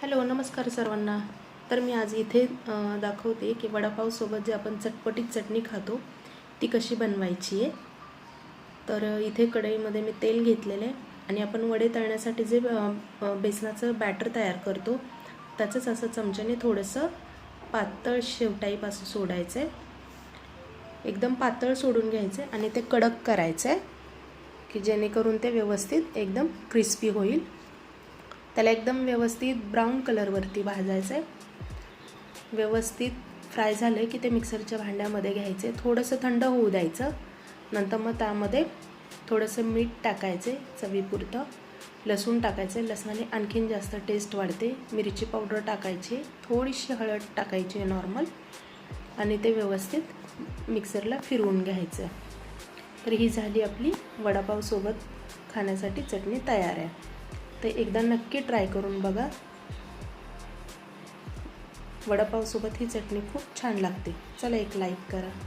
Hello नमस्कार सर्वांना. तर मी आज इथे दाखवते की वडापावसोबत जे आपण चटपटीत चटणी खातो ती कशी बनवायची आहे. तर इथे कढईमध्ये मी तेल घेतलेलं आहे आणि आपण वडे तळण्यासाठी जे बेसनाचं बॅटर तयार करतो त्याचंच असं चमच्याने थोडंसं पातळ शेवटाईपासून सोडायचं आहे एकदम पातळ सोडून घ्यायचं आहे आणि ते कडक करायचं आहे की जेणेकरून ते व्यवस्थित एकदम क्रिस्पी होईल. त्याला एकदम व्यवस्थित ब्राऊन कलरवरती भाजायचं आहे व्यवस्थित फ्राय झालं की ते मिक्सरच्या भांड्यामध्ये घ्यायचे थोडंसं थंड होऊ द्यायचं. नंतर मग त्यामध्ये थोडंसं मीठ टाकायचे चवीपुरतं. लसूण टाकायचे लसणाने आणखीन जास्त टेस्ट वाढते. मिरची पावडर टाकायची. थोडीशी हळद टाकायची नॉर्मल आणि ते व्यवस्थित मिक्सरला फिरवून घ्यायचं. तर ही झाली आपली वडापावसोबत खाण्यासाठी चटणी तयार आहे. ते एकदा नक्की ट्राय करून बघा. वडापावसोबत ही चटणी खूप छान लागते. चला एक लाईक करा.